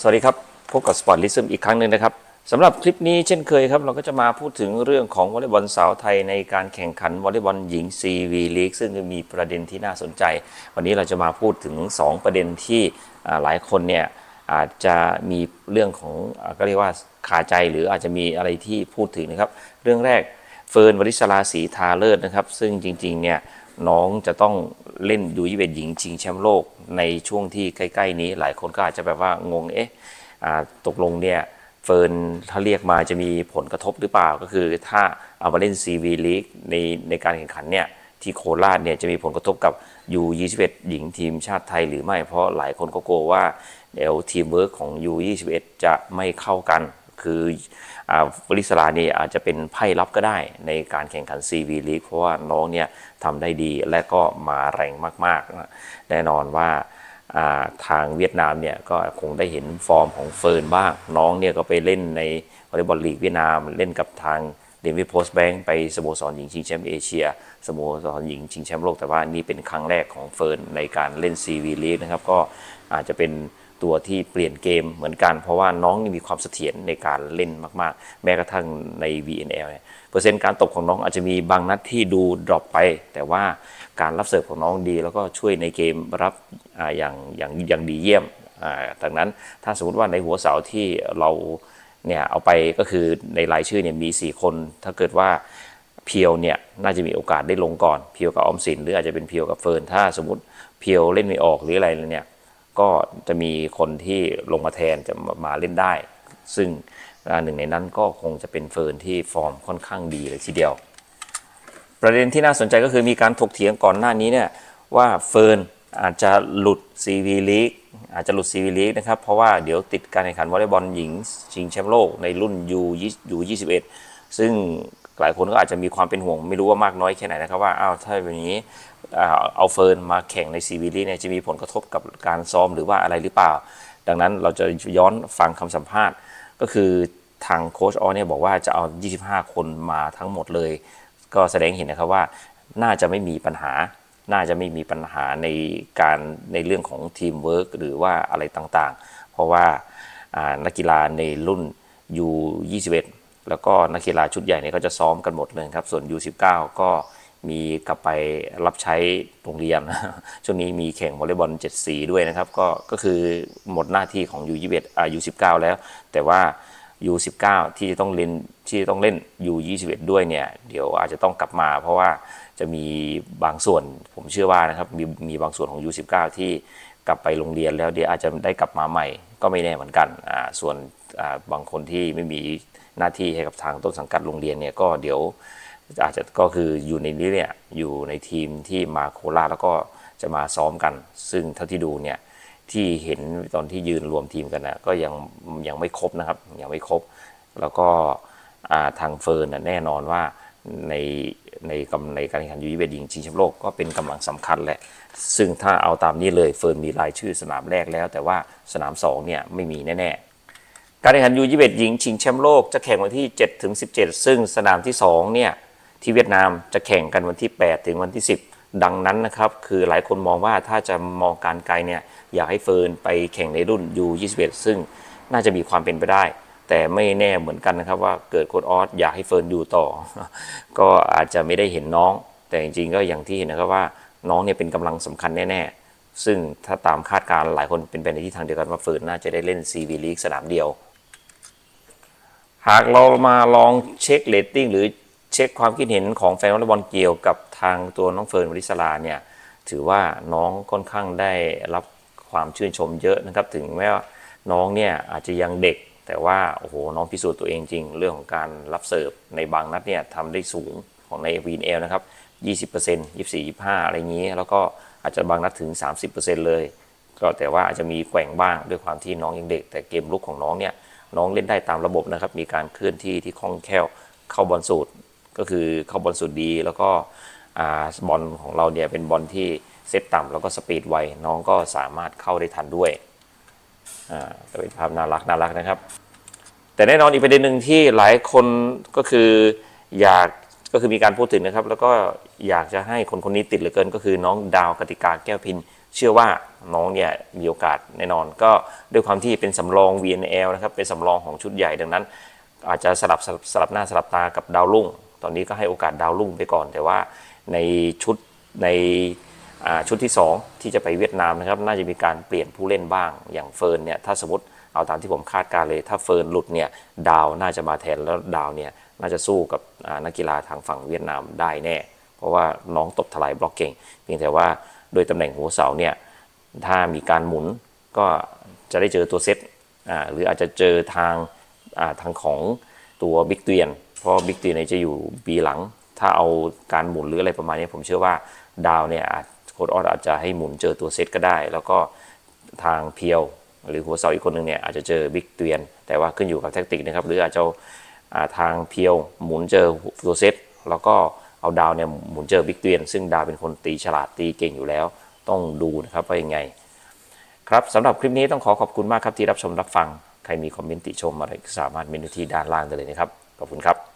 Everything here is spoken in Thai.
สวัสดีครับ พบกับสปอร์ตลิซึมอีกครั้งหนึ่งนะครับสำหรับคลิปนี้เช่นเคยครับ เราก็จะมาพูดถึงเรื่องของวอลเลย์บอลสาวไทยในการแข่งขันวอลเลย์บอลหญิง CV League ซึ่งมีประเด็นที่น่าสนใจ วันนี้เราจะมาพูดถึง 2 ประเด็นที่หลายคนเนี่ยอาจจะมีเรื่องของก็เรียกว่าคาใจหรืออาจจะมีอะไรที่พูดถึงนะครับ เรื่องแรกเฟิร์นวริศราศรีทาเลิศนะครับ ซึ่งจริงๆเนี่ยน้องจะต้องเล่นยูยี่เ็หญิงชิงแชมป์โลก ในช่วงที่ใกล้ ๆ นี้หลายคนก็อาจจะแบบว่างงเอ๊ะตกลงเนี่ยเฟิร์นถ้าเรียกมาจะมีผลกระทบหรือเปล่าก็คือถ้าเอามาเล่น CV League ในในการแข่งขันเนี่ยที่โคราชเนี่ยจะมีผลกระทบกับ U21 หญิงทีมชาติไทยหรือไม่เพราะหลายคนก็กลัวว่าเดี๋ยวทีมเวิร์กของ U21 จะไม่เข้ากัน คืออวริศราเนี่ยอาจจะเป็นไพ่ลับก็ได้ในการแข่งขัน CV League เพราะว่าน้องเนี่ยทำได้ดีและก็มาแรงมากๆ แน่นอนว่าทางเวียดนามเนี่ยก็คงได้เห็นฟอร์มของเฟิร์นบ้าง น้องเนี่ยก็ไปเล่นในวอลเลย์บอลลีกเวียดนามเล่นกับทางเดนวิโพสแบงค์ไปสโมสรหญิงชิงแชมป์เอเชียสโมสรหญิงชิงแชมป์โลกแต่ว่านี่เป็นครั้งแรกของเฟิร์นในการเล่น CV League นะครับก็อาจจะเป็น ตัวที่เปลี่ยนเกมเหมือนกัน เพราะว่าน้องนี่มีความเสถียรในการเล่นมาก ๆ แม้กระทั่งใน VNL เนี่ยเปอร์เซ็นต์การตกของน้องอาจจะมีบางนัดที่ดูดรอปไป แต่ว่าการรับเสิร์ฟของน้องดีแล้วก็ช่วยในเกมรับออย่างอย่างอย่างดีเยี่ยมอ่าดังนั้นถ้าสมมติว่าในหัวเสาที่เราเนี่ยเอาไปก็คือในรายชื่อเนี่ยมี 4 คน ถ้าเกิดว่าเพียวเนี่ยน่าจะมีโอกาสได้ลงก่อน เพียวกับออมสินหรืออาจจะเป็นเพียวกับเฟิร์นถ้าสมมติเพียวเล่นไม่ออกหรืออะไรเนี่ย ก็จะมีคนที่ลงมาแทนจะมาเล่นได้ ซึ่งหนึ่งในนั้นก็คงจะเป็นเฟิร์นที่ฟอร์มค่อนข้างดีเลยทีเดียว ประเด็นที่น่าสนใจก็คือมีการถกเถียงก่อนหน้านี้เนี่ยว่าเฟิร์นอาจจะหลุด CV League อาจจะหลุด CV League นะครับ เพราะว่าเดี๋ยวติดการแข่งขันวอลเลย์บอลหญิงชิงแชมป์โลกในรุ่น U U 21ซึ่ง หลายคนก็อาจจะมีความเป็นห่วง ไม่รู้ว่ามากน้อยแค่ไหนนะครับว่าอ้าวถ้าแบบนี้เอาเฟิร์นมาแข่งใน CV League เนี่ยจะมีผลกระทบกับการซ้อมหรือว่าอะไรหรือเปล่า ดังนั้นเราจะย้อนฟังคำสัมภาษณ์ ก็คือทางโค้ชออเนี่ยบอกว่าจะเอา 25 คนมาทั้งหมดเลย ก็แสดงเห็นนะครับว่าน่าจะไม่มีปัญหา น่าจะไม่มีปัญหาในการในเรื่องของทีมเวิร์กหรือว่าอะไรต่างๆ เพราะว่าอ่านักกีฬาในรุ่น U21 แล้วก็นักกีฬาชุดใหญ่เนี่ยก็จะซ้อมกันหมดเลยครับ ส่วน U19 ก็มีกลับไปรับใช้โรงเรียน ช่วงนี้มีแข่งวอลเลย์บอล7สีด้วยนะครับ ก็ก็คือหมดหน้าที่ของ U21 อ่า U19 แล้ว แต่ว่า U19 ที่จะต้องเล่นที่ต้องเล่น U21 ด้วยเนี่ยเดี๋ยวอาจจะต้องกลับมา เพราะว่าจะมีบางส่วนผมเชื่อว่านะครับมีมีบางส่วนของ U19 ที่ กลับไปโรงเรียนแล้วเดี๋ยวอาจจะได้กลับมาใหม่ ก็ไม่แน่เหมือนกันอ่าส่วนอ่าบางคนที่ไม่มีหน้าที่ให้กับทางต้นสังกัดโรงเรียนเนี่ยก็เดี๋ยวอาจจะก็คืออยู่ในนี้เนี่ยอยู่ในทีมที่มาโคราชแล้วก็จะมาซ้อมกัน ซึ่งเท่าที่ดูเนี่ยที่เห็นตอนที่ยืนรวมทีมกันนะก็ยังยังไม่ครบนะครับยังไม่ครบ แล้วก็ทางเฟิร์นแน่นอนว่า ในในกำในการแข่งขันยูยี่เบยิงชิงแชมป์โลกก็เป็นกำลังสำคัญแหละ ซึ่งถ้าเอาตามนี้เลยเฟิร์นมีรายชื่อสนามแรกแล้ว แต่ว่าสนาม2เนี่ยไม่มีแน่ๆการแข่งขันยูยี่เบหญิงชิงแชมป์โลกจะแข่งวันที่7ถึง17 ซึ่งสนามที่2เนี่ยที่เวียดนามจะแข่งกันวันที่ 8 ถึงวันที่ 10 ดังนั้นนะครับคือหลายคนมองว่าถ้าจะมองการไกลเนี่ยอยากให้เฟิร์นไปแข่งในรุ่น U21 ซึ่งน่าจะมีความเป็นไปได้ แต่ไม่แน่เหมือนกันนะครับว่าเกิดโค้ดออสอยากให้เฟิร์นอยู่ต่อ ก็อาจจะไม่ได้เห็นน้อง แต่จริงๆก็อย่างที่เห็นนะครับว่าน้องเนี่ยเป็นกำลังสำคัญแน่ๆ ซึ่งถ้าตามคาดการ์หลายคนเป็นไปในทิศทางเดียวกันว่าเฟิร์นน่าจะได้เล่น CV League สนามเดียว หากเรามาลองเช็คเรตติ้งหรือเช็คความคิดเห็นของแฟนวอลเลย์บอลเกี่ยวกับทางตัวน้องเฟิร์นวริศราเนี่ยถือว่าน้องค่อนข้างได้รับความชื่นชมเยอะนะครับ ถึงแม้ว่าน้องเนี่ยอาจจะยังเด็ก แต่ว่าโอ้โหน้องพิสูจน์ตัวเองจริง เรื่องของการรับเสิร์ฟในบางนัดเนี่ยทำได้สูงของในวีนเอลนะครับ 20% 24 25 อะไรอย่างนี้ แล้วก็อาจจะบางนัดถึง 30%เลย ก็แต่ว่าอาจจะมีแกว่งบ้างด้วยความที่น้องยังเด็ก แต่เกมลุกของน้องเนี่ยน้องเล่นได้ตามระบบนะครับ มีการเคลื่อนที่ที่คล่องแคล่วเข้าบอลสูตรก็คือเข้าบอลสูตรดี แล้วก็บอลของเราเนี่ยเป็นบอลที่เซตต่ำแล้วก็สปีดไวน้องก็สามารถเข้าได้ทันด้วย อ่าก็เป็นภาพน่ารักน่ารักนะครับ แต่แน่นอนอีกประเด็นหนึ่งที่หลายคนก็คืออยากก็คือมีการพูดถึงนะครับ แล้วก็อยากจะให้คนคนนี้ติดเหลือเกิน ก็คือน้องดาวกติกาแก้วพิน เชื่อว่าน้องเนี่ยมีโอกาสแน่นอน ก็ด้วยความที่เป็นสำรอง VNL นะครับเป็นสำรองของชุดใหญ่ดังนั้น อาจจะสลับสลับสลับหน้าสลับตากับดาวรุ่ง ตอนนี้ก็ให้โอกาสดาวรุ่งไปก่อน แต่ว่าในชุดใน ชุดที่ 2 ที่จะไปเวียดนามนะครับน่าจะมีการเปลี่ยนผู้เล่นบ้างอย่างเฟิร์นเนี่ยถ้าสมมติเอาตามที่ผมคาดการเลย ถ้าเฟิร์นหลุดเนี่ยดาวน่าจะมาแทนแล้วดาวเนี่ยน่าจะสู้กับนักกีฬาทางฝั่งเวียดนามได้แน่ เพราะว่าน้องตบทลายบล็อกเก่งเพียงแต่ว่าโดยตำแหน่งหัวเสาเนี่ยถ้ามีการหมุนก็จะได้เจอตัวเซตหรืออาจจะเจอทางาทางของตัวบิ๊กเตียน เพราะบิ๊กเตียนจะอยู่บีหลัง ถ้าเอาการหมุนหรืออะไรประมาณนี้ผมเชื่อว่าดาวเนี่ยอาจ โค้ดออสอาจจะให้หมุนเจอตัวเซตก็ได้ แล้วก็ทางเพียว หรือหัวเสาอีกคนหนึ่งเนี่ยอาจจะเจอบิ๊กเตียน แต่ว่าขึ้นอยู่กับแทคติกนะครับ หรืออาจจะเอาทางเพียวหมุนเจอตัวเซตแล้วก็เอาดาวเนี่ยหมุนเจอบิ๊กเตียน ซึ่งดาวเป็นคนตีฉลาดตีเก่งอยู่แล้ว ต้องดูนะครับว่ายังไง ครับสำหรับคลิปนี้ต้องขอขอบคุณมากครับที่รับชมรับฟัง ใครมีคอมเมนต์ติชมอะไรสามารถเมนที่ด้านล่างได้เลยนะครับ ขอบคุณครับ